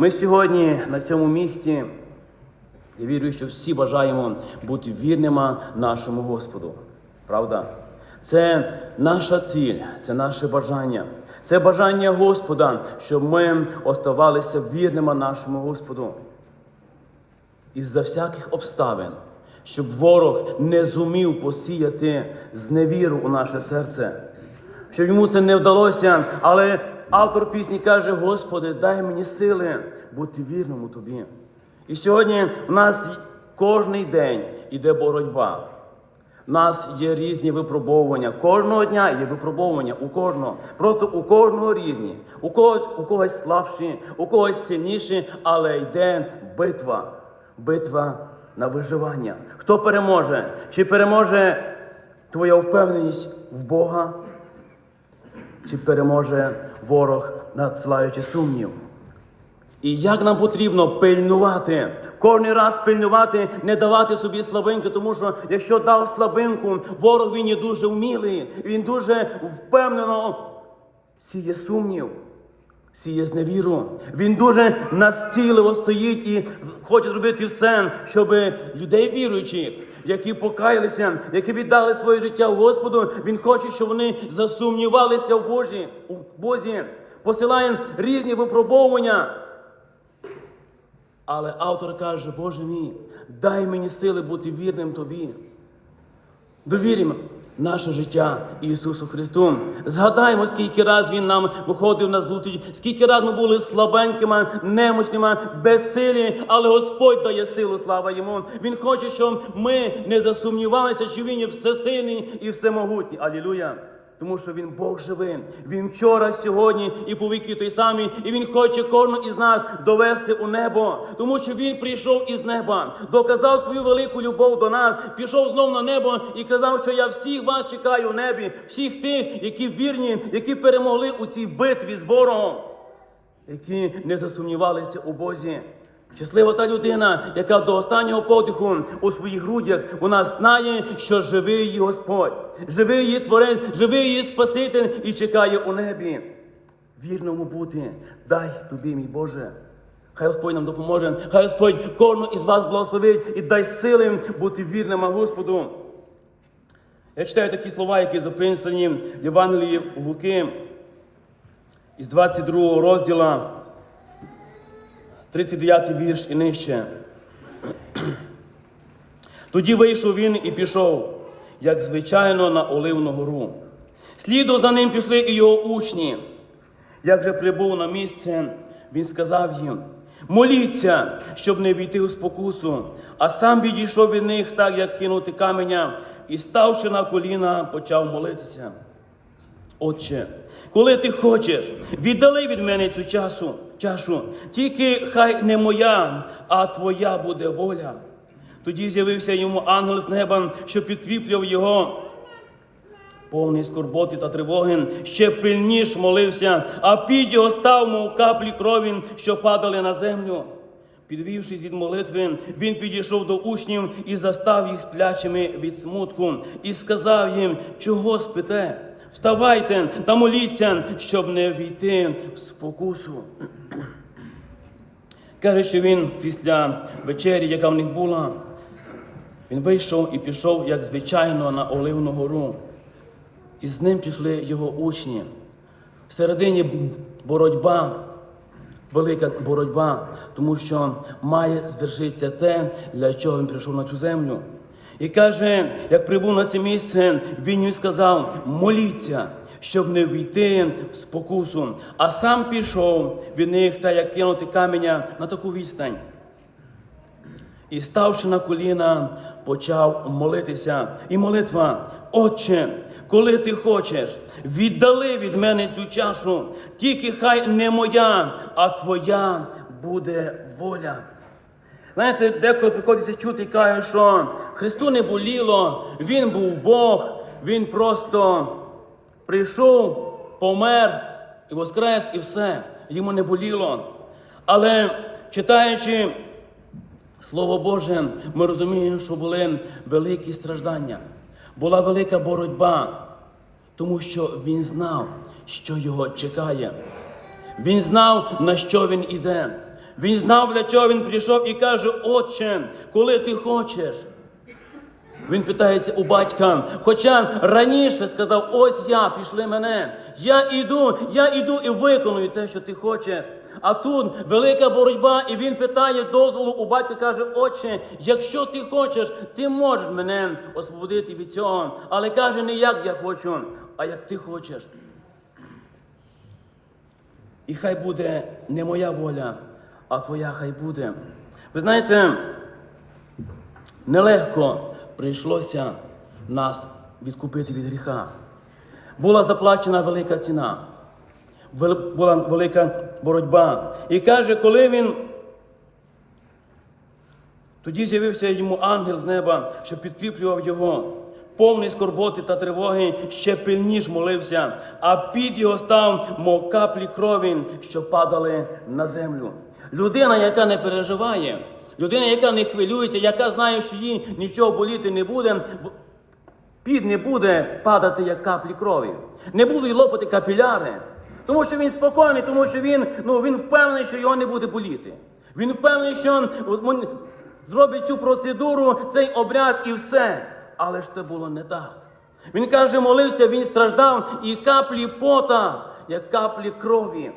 Ми сьогодні на цьому місці, я вірю, що всі бажаємо бути вірними нашому Господу. Правда? Це наша ціль, це наше бажання. Це бажання Господа, щоб ми оставалися вірними нашому Господу. Із-за всяких обставин, щоб ворог не зумів посіяти зневіру у наше серце, щоб йому це не вдалося, але автор пісні каже: Господи, дай мені сили бути вірним у тобі. І сьогодні у нас кожний день іде боротьба. У нас є різні випробовування. Кожного дня є випробовування у кожного. Просто у кожного різні. У когось, у когось слабші, у когось сильніші, але йде битва. Битва на виживання. Хто переможе? Чи переможе твоя впевненість в Бога? Чи переможе ворог, надсилаючи сумнів? І як нам потрібно пильнувати, кожен раз пильнувати, не давати собі слабинки, тому що якщо дав слабинку, ворог він є дуже вмілий, він дуже впевнено сіє сумнів, сіє зневіру. Він дуже настійливо стоїть і хоче зробити все, щоб людей віруючих, які покаялися, які віддали своє життя Господу, він хоче, щоб вони засумнівалися в Божі, у Бозі, посилає різні випробовування. Але автор каже, Боже мій, дай мені сили бути вірним тобі. Довіримо наше життя Ісусу Христу. Згадаємо, скільки раз Він нам виходив на зустріч, скільки раз ми були слабенькими, немощними, безсилі, але Господь дає силу, слава Йому. Він хоче, щоб ми не засумнівалися, що Він є всесильний і всемогутній. Алілуя! Тому що він Бог живий. Він вчора, сьогодні і по віки той самий, і він хоче кожного із нас довести у небо, тому що він прийшов із неба, доказав свою велику любов до нас, пішов знов на небо і казав, що я всіх вас чекаю у небі, всіх тих, які вірні, які перемогли у цій битві з ворогом, які не засумнівалися у Бозі. Щаслива та людина, яка до останнього подиху у своїх грудях вона знає, що живий її Господь, живий її Творець, живий її Спаситель і чекає у небі. Вірному бути, дай тобі, мій Боже. Хай Господь нам допоможе, хай Господь кожного із вас благословить і дай сили бути вірними Господу. Я читаю такі слова, які записані в Євангелії Луки із 22 розділа. 39 вірш і нижче. Тоді вийшов він і пішов, як звичайно, на Оливну гору. Слідом за ним пішли і його учні. Як же прибув на місце, він сказав їм: моліться, щоб не війти у спокусу, а сам відійшов від них, так як кинути каменя, і, ставши на коліна, почав молитися. Отче, коли ти хочеш, віддали від мене цю часу, чашу, тільки хай не моя, а твоя буде воля. Тоді з'явився йому ангел з неба, що підкріплював його. Повний скорботи та тривоги, ще пильніш молився, а під його став, мов каплі крові, що падали на землю. Підвівшись від молитви, він підійшов до учнів і застав їх сплячими від смутку, і сказав їм, чого спите? Вставайте та моліться, щоб не війти в спокусу. Каже, що він після вечері, яка в них була, він вийшов і пішов, як звичайно, на Оливну гору. І з ним пішли його учні. Всередині боротьба, велика боротьба, тому що має звершитися те, для чого він прийшов на цю землю. І каже, як прибув на це місце, він їм сказав: моліться, щоб не війти в спокусу. А сам пішов від них та як кинути каменя на таку відстань. І, ставши на коліна, почав молитися. І молитва, Отче, коли ти хочеш, віддали від мене цю чашу, тільки хай не моя, а твоя буде воля. Знаєте, деколи приходиться чути і каже, що Христу не боліло, Він був Бог, Він просто прийшов, помер і воскрес, і все. Йому не боліло. Але читаючи Слово Боже, ми розуміємо, що були великі страждання, була велика боротьба, тому що він знав, що його чекає. Він знав, на що він іде. Він знав, для чого він прийшов і каже: Отче, коли ти хочеш. Він питається у батька, хоча раніше сказав, ось я, пішли мене. Я іду, я іду і виконую те, що ти хочеш. А тут велика боротьба, і він питає дозволу у батька, каже, отче, якщо ти хочеш, ти можеш мене освободити від цього. Але каже, не як я хочу, а як ти хочеш. І хай буде не моя воля, а твоя хай буде. Ви знаєте, нелегко прийшлося нас відкупити від гріха. Була заплачена велика ціна, була велика боротьба. І каже, коли він тоді з'явився йому ангел з неба, що підкріплював його. Повний скорботи та тривоги ще пильніш молився, а під його став, мов каплі крові, що падали на землю. Людина, яка не переживає, людина, яка не хвилюється, яка знає, що їй нічого боліти не буде, під не буде падати, як каплі крові. Не будуть лопати капіляри. Тому що він спокійний, тому що він, ну, він впевнений, що його не буде боліти. Він впевнений, що він зробить цю процедуру, цей обряд і все. Але ж це було не так. Він каже, молився, він страждав, і каплі пота, як каплі крові.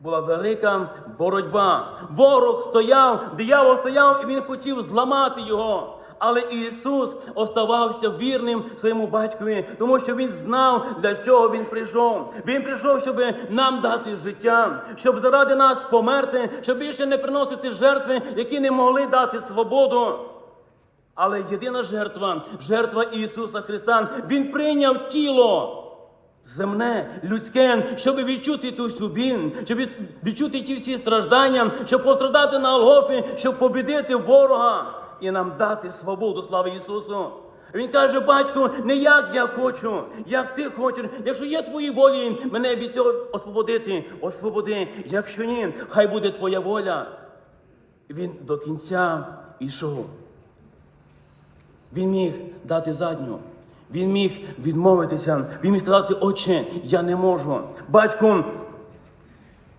Була велика боротьба. Ворог стояв, диявол стояв, і він хотів зламати його. Але Ісус оставався вірним своєму батькові, тому що Він знав, для чого Він прийшов. Він прийшов, щоб нам дати життя, щоб заради нас померти, щоб більше не приносити жертви, які не могли дати свободу. Але єдина жертва, жертва Ісуса Христа, Він прийняв тіло земне, людське, щоб відчути ту всю щоб відчути ті всі страждання, щоб пострадати на Голгофі, щоб побідити ворога і нам дати свободу, слава Ісусу. Він каже, батько, не як я хочу, як ти хочеш. Якщо є твої волі, мене від цього освободити, освободи. Якщо ні, хай буде твоя воля. Він до кінця ішов. Він міг дати задню. Він міг відмовитися. Він міг сказати, отче, я не можу. Батько,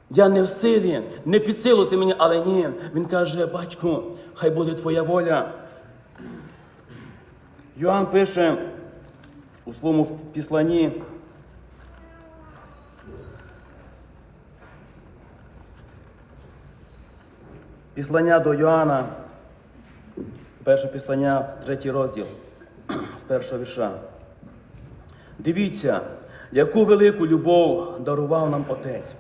я не в силі, не під силу це мені, але ні. Він каже, батьку, хай буде твоя воля. Йоанн пише у своєму післанні. Післання до Йоанна, перше післання, третій розділ з першого вірша. Дивіться, яку велику любов дарував нам Отець,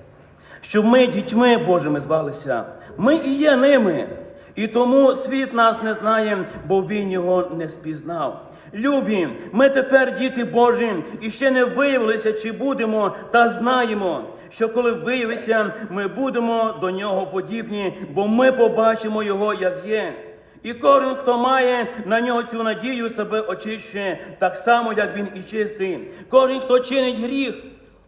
щоб ми дітьми Божими звалися. Ми і є ними. І тому світ нас не знає, бо він його не спізнав. Любі, ми тепер діти Божі, і ще не виявилися, чи будемо, та знаємо, що коли виявиться, ми будемо до нього подібні, бо ми побачимо його, як є. І кожен, хто має на нього цю надію, себе очищує, так само, як він і чистий. Кожен, хто чинить гріх,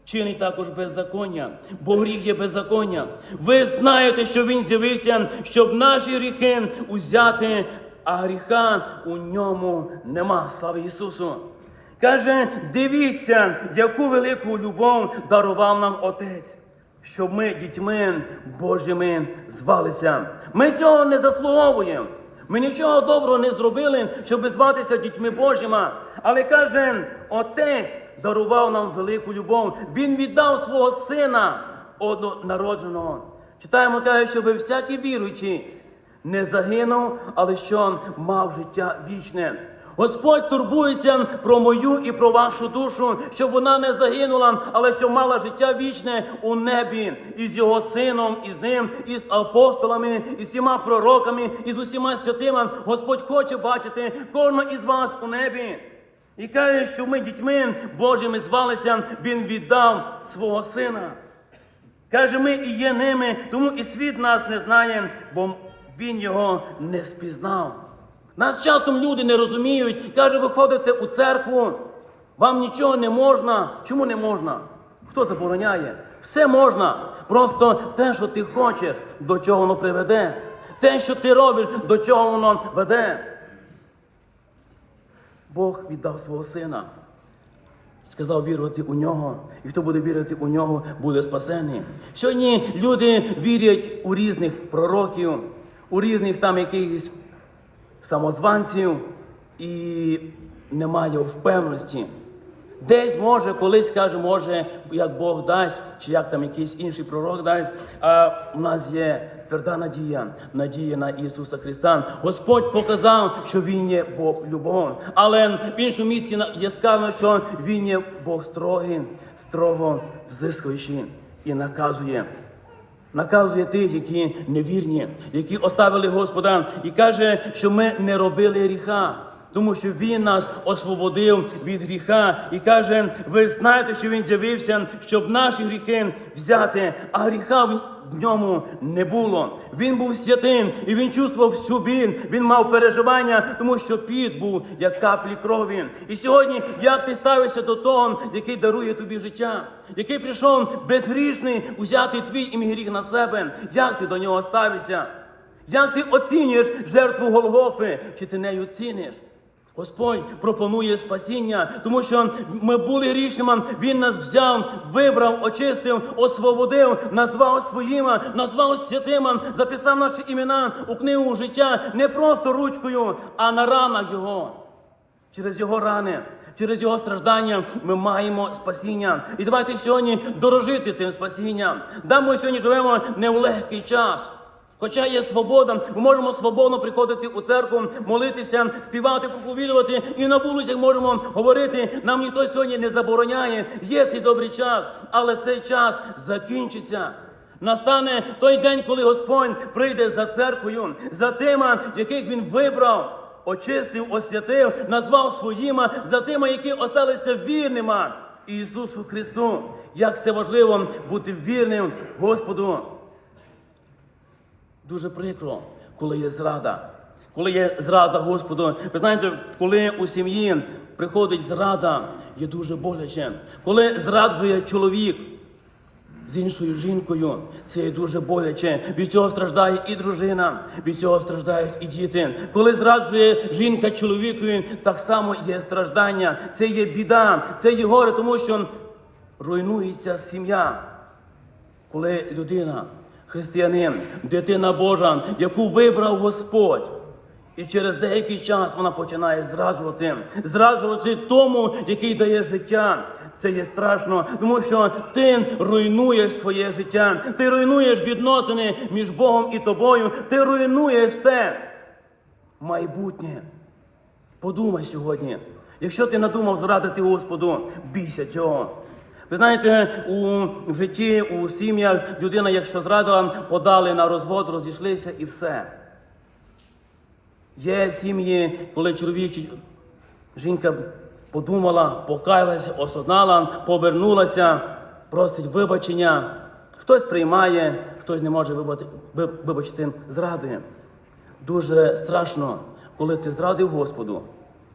чинить також беззаконня, бо гріх є беззаконня. Ви знаєте, що він з'явився, щоб наші гріхи узяти, а гріха у ньому нема. Слава Ісусу! Каже, дивіться, яку велику любов дарував нам Отець, щоб ми дітьми Божими звалися. Ми цього не заслуговуємо. Ми нічого доброго не зробили, щоб зватися дітьми Божими. Але каже, Отець дарував нам велику любов. Він віддав свого сина однонародженого. Читаємо, каже, щоб всякий віруючий не загинув, але що мав життя вічне. Господь турбується про мою і про вашу душу, щоб вона не загинула, але щоб мала життя вічне у небі із його сином, і з ним, і з апостолами, і всіма пророками, і з усіма святими. Господь хоче бачити кожного із вас у небі. І каже, що ми дітьми Божими звалися, Він віддав свого сина. Каже, ми і є ними, тому і світ нас не знає, бо він його не спізнав. Нас часом люди не розуміють, каже, ви ходите у церкву, вам нічого не можна. Чому не можна? Хто забороняє? Все можна. Просто те, що ти хочеш, до чого воно приведе. Те, що ти робиш, до чого воно веде. Бог віддав свого сина. сказав вірувати у нього, і хто буде вірити у нього, буде спасений. Сьогодні люди вірять у різних пророків, у різних там якихось самозванців і немає впевненості. Десь може, колись каже, може, як Бог дасть, чи як там якийсь інший пророк дасть. А у нас є тверда надія, надія на Ісуса Христа. Господь показав, що Він є Бог любов. Але в іншому місці є сказано, що Він є Бог строгий, строго взискуючий і наказує. Наказує тих, які невірні, які оставили Господа, і каже, що ми не робили гріха, тому що Він нас освободив від гріха. І каже, ви знаєте, що він з'явився, щоб наші гріхи взяти, а гріха в ньому не було. Він був святим і він чувствував всю біль, він мав переживання, тому що піт був як каплі крові. І сьогодні, як ти ставишся до того, який дарує тобі життя, який прийшов безгрішний узяти твій і мій гріх на себе, як ти до нього ставишся? Як ти оцінюєш жертву Голгофи, чи ти нею ціниш? Господь пропонує спасіння, тому що ми були грішними, Він нас взяв, вибрав, очистив, освободив, назвав своїми, назвав святими, записав наші імена у книгу життя не просто ручкою, а на ранах Його. Через його рани, через його страждання ми маємо спасіння. І давайте сьогодні дорожити цим спасінням. Да, ми сьогодні живемо не в легкий час. Хоча є свобода, ми можемо свободно приходити у церкву, молитися, співати, проповідувати, і на вулицях можемо говорити. Нам ніхто сьогодні не забороняє. Є цей добрий час, але цей час закінчиться. Настане той день, коли Господь прийде за церквою, за тими, яких він вибрав очистив, освятив, назвав своїми за тими, які осталися вірними Ісусу Христу. Як це важливо бути вірним Господу. Дуже прикро, коли є зрада. Коли є зрада Господу. Ви знаєте, коли у сім'ї приходить зрада, є дуже боляче. Коли зраджує чоловік, з іншою жінкою. Це є дуже боляче. Від цього страждає і дружина, від цього страждають і діти. Коли зраджує жінка чоловікові, так само є страждання. Це є біда, це є горе, тому що руйнується сім'я. Коли людина, християнин, дитина Божа, яку вибрав Господь. І через деякий час вона починає зраджувати, зраджувати тому, який дає життя. Це є страшно, тому що ти руйнуєш своє життя, ти руйнуєш відносини між Богом і тобою, ти руйнуєш все майбутнє. Подумай сьогодні, якщо ти надумав зрадити Господу, бійся цього. Ви знаєте, у житті, у сім'ях людина, якщо зрадила, подали на розвод, розійшлися і все. Є сім'ї, коли чоловік жінка подумала, покаялася, осознала, повернулася, просить вибачення. Хтось приймає, хтось не може вибачити, зрадує. Дуже страшно, коли ти зрадив Господу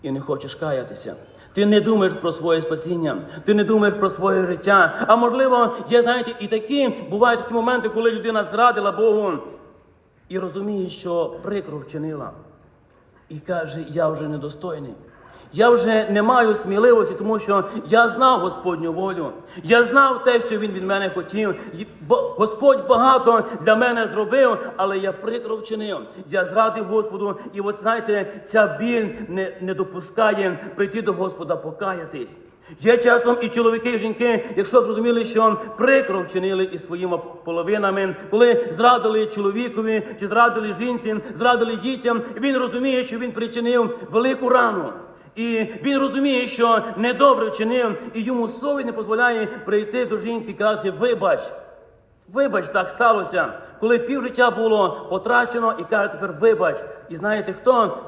і не хочеш каятися. Ти не думаєш про своє спасіння, ти не думаєш про своє життя. А можливо, є, знаєте, і такі бувають такі моменти, коли людина зрадила Богу і розуміє, що прикро вчинила. І каже, я вже недостойний. Я вже не маю сміливості, тому що я знав Господню волю. Я знав те, що Він від мене хотів. Бо Господь багато для мене зробив, але я прикро вчинив. Я зрадив Господу. І от знаєте, ця біль не, не допускає прийти до Господа покаятись. Є часом і чоловіки, і жінки, якщо зрозуміли, що прикро вчинили із своїми половинами, коли зрадили чоловікові чи зрадили жінці, зрадили дітям, він розуміє, що він причинив велику рану. І він розуміє, що недобре вчинив, і йому совість не дозволяє прийти до жінки і казати, вибач. Вибач, так сталося, коли півжиття було потрачено, і каже, тепер вибач. І знаєте хто?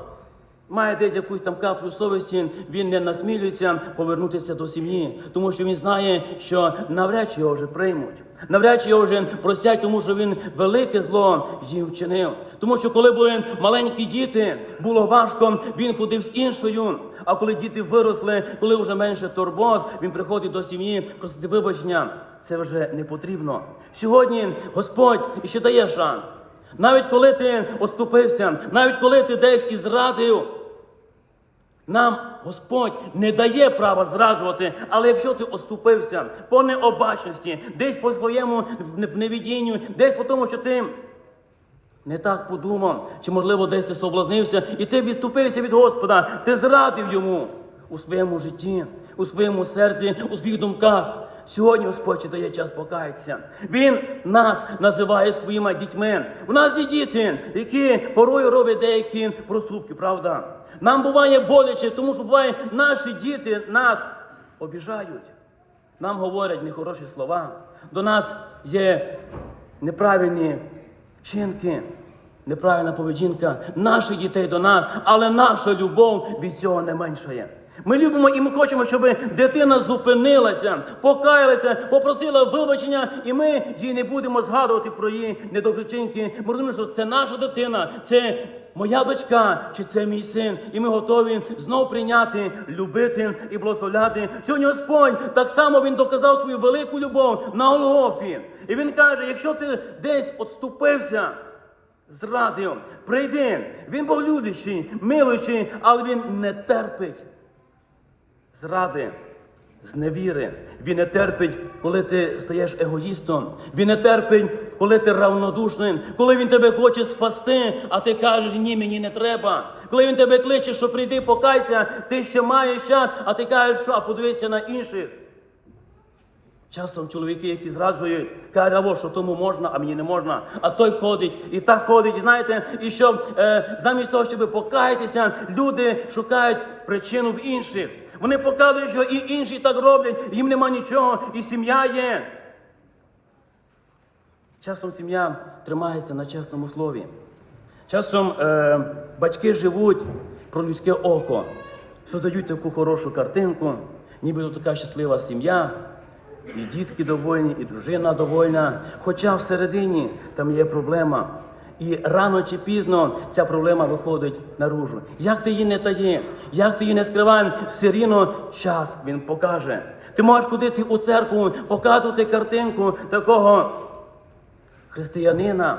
Має десь якусь там каплю совісті, він не насмілюється повернутися до сім'ї, тому що він знає, що навряд чи його вже приймуть, навряд чи його вже простять, тому що він велике зло їм вчинив. Тому що коли були маленькі діти, було важко, він ходив з іншою. А коли діти виросли, коли вже менше турбот, він приходить до сім'ї, просити вибачення. Це вже не потрібно. Сьогодні Господь іще дає шанс. Навіть коли ти оступився, навіть коли ти десь і зрадив, Нам Господь не дає права зраджувати, але якщо ти оступився по необачності, десь по своєму невідінню, десь по тому, що ти не так подумав, чи, можливо, десь ти соблазнився, і ти відступився від Господа, ти зрадив йому у своєму житті, у своєму серці, у своїх думках. Сьогодні Господь дає час покаятися. Він нас називає своїми дітьми. У нас є діти, які порою роблять деякі проступки, правда? Нам буває боляче, тому що буває, наші діти нас обіжають. Нам говорять нехороші слова. До нас є неправильні вчинки, неправильна поведінка наших дітей до нас, але наша любов від цього не меншає. Ми любимо і ми хочемо, щоб дитина зупинилася, покаялася, попросила вибачення, і ми їй не будемо згадувати про її недобричинки. Ми розуміємо, що це наша дитина, це моя дочка чи це мій син. І ми готові знов прийняти, любити і благословляти. Сьогодні Господь так само Він доказав свою велику любов на Голгофі. І він каже: якщо ти десь отступився, зрадив, прийди. Він Бог люблячий, милуючий, але він не терпить зради, зневіри. Він не терпить, коли ти стаєш егоїстом. Він не терпить, коли ти равнодушним, коли він тебе хоче спасти, а ти кажеш, ні, мені не треба. Коли він тебе кличе, що прийди, покайся, ти ще маєш час, а ти кажеш, що а подивися на інших. Часом чоловіки, які зраджують, кажуть, «Аво, що тому можна, а мені не можна. А той ходить і так ходить, знаєте, і щоб е, замість того, щоб покаятися, люди шукають причину в інших. Вони показують, що і інші так роблять, їм нема нічого, і сім'я є. Часом сім'я тримається на чесному слові. Часом е, батьки живуть про людське око, создають таку хорошу картинку, нібито така щаслива сім'я, і дітки довольні, і дружина довольна. Хоча всередині там є проблема. І рано чи пізно ця проблема виходить наружу. Як ти її не тає, як ти її не скриваєш, все рівно час він покаже. Ти можеш ходити у церкву, показувати картинку такого християнина,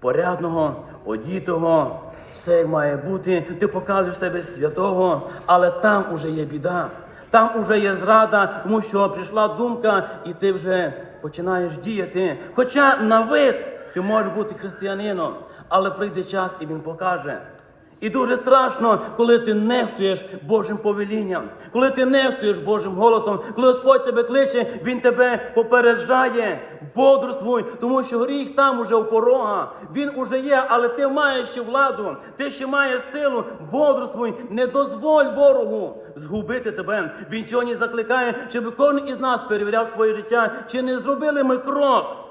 порядного, одітого, все як має бути. Ти показуєш себе святого, але там уже є біда. Там уже є зрада, тому що прийшла думка, і ти вже починаєш діяти. Хоча на вид ти можеш бути християнином, але прийде час і він покаже. І дуже страшно, коли ти нехтуєш Божим повелінням, коли ти нехтуєш Божим голосом, коли Господь тебе кличе, Він тебе попереджає, бодрствуй, тому що гріх там уже у порога. Він уже є, але ти маєш ще владу, ти ще маєш силу, бодрствуй, не дозволь ворогу згубити тебе. Він сьогодні закликає, щоб кожен із нас перевіряв своє життя, чи не зробили ми крок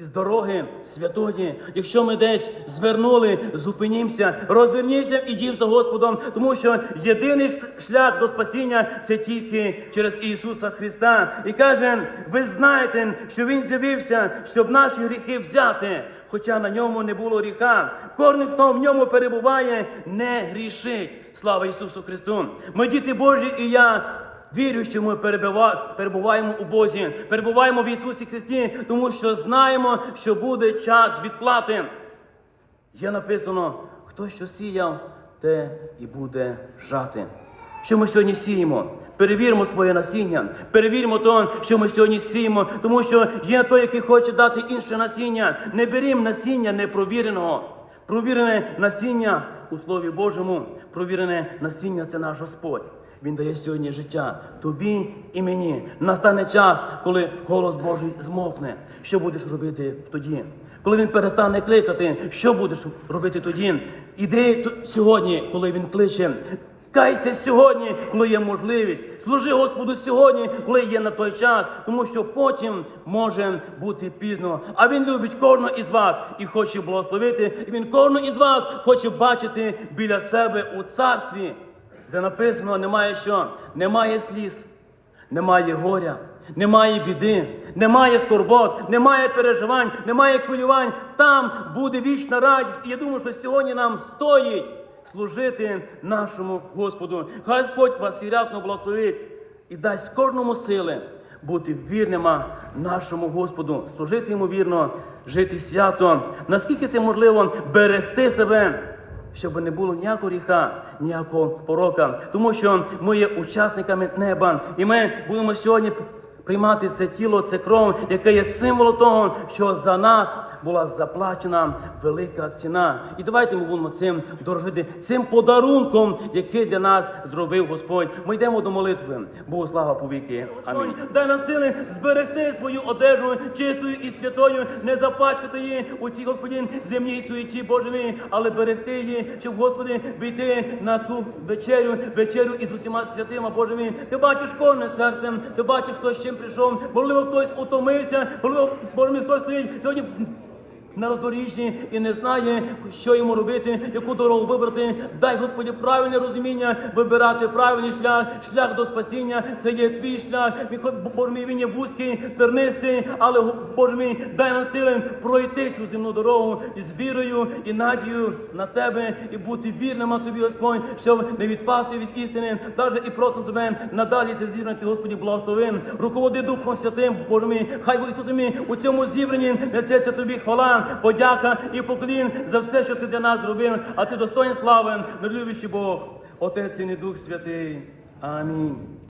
з дороги святої, якщо ми десь звернули, зупинімося, розвернімося і дім за Господом, тому що єдиний шлях до спасіння це тільки через Ісуса Христа. І каже, ви знаєте, що Він з'явився, щоб наші гріхи взяти, хоча на ньому не було гріха. Кожен, хто в ньому перебуває, не грішить. Слава Ісусу Христу! Ми діти Божі, і я. Вірю, що ми перебуваємо у Бозі, перебуваємо в Ісусі Христі, тому що знаємо, що буде час відплати. Є написано, хто що сіяв, те і буде жати. Що ми сьогодні сіємо? Перевіримо своє насіння, перевіримо то, що ми сьогодні сіємо, тому що є той, який хоче дати інше насіння. Не берімо насіння непровіреного. Провірене насіння у Слові Божому, провірене насіння це наш Господь. Він дає сьогодні життя тобі і мені. Настане час, коли голос Божий змовкне. Що будеш робити тоді? Коли він перестане кликати, що будеш робити тоді? Іди сьогодні, коли він кличе. Кайся сьогодні, коли є можливість. Служи Господу сьогодні, коли є на той час, тому що потім може бути пізно. А він любить кожного із вас і хоче благословити. І він кожного із вас хоче бачити біля себе у царстві, де написано немає що, немає сліз, немає горя. Немає біди, немає скорбот, немає переживань, немає хвилювань. Там буде вічна радість. І я думаю, що сьогодні нам стоїть служити нашому Господу. Хай Господь вас і благословить і дасть кожному сили бути вірними нашому Господу, служити йому вірно, жити свято. Наскільки це можливо берегти себе щоб не було ніякого гріха, ніякого порока, тому що ми є учасниками неба, і ми будемо сьогодні приймати це тіло, це кров, яке є символом того, що за нас була заплачена велика ціна. І давайте ми будемо цим дорожити, цим подарунком, який для нас зробив Господь. Ми йдемо до молитви. Богу слава повіки. Амінь. Дай нам сили зберегти свою одежу чистою і святою, не запачкати її у цій Господі земній суеті Божої, але берегти її, щоб Господи війти на ту вечерю, вечерю із усіма святима Божими. Ти бачиш кожне серцем, ти бачиш, хто з чим прийшов. Можливо, хтось утомився, можливо, Боже хтось стоїть сьогодні. На роздоріжжі і не знає, що йому робити, яку дорогу вибрати. Дай Господі правильне розуміння, вибирати правильний шлях, шлях до спасіння. Це є твій шлях. Боже він є вузький, тернистий, але Боже дай нам сили пройти цю земну дорогу із вірою і надією на тебе і бути вірним тобі, Господь, щоб не відпасти від істини. Даже і просимо тебе надалі це зібрання, ти, Господі, благослови. Руководи Духом Святим, Боже хай во Ісусе мій, у цьому зібранні несеться тобі хвала, подяка і поклін за все, що ти для нас зробив. А ти достоин слави, нелюбящий Бог, Отець і Дух Святий. Амінь.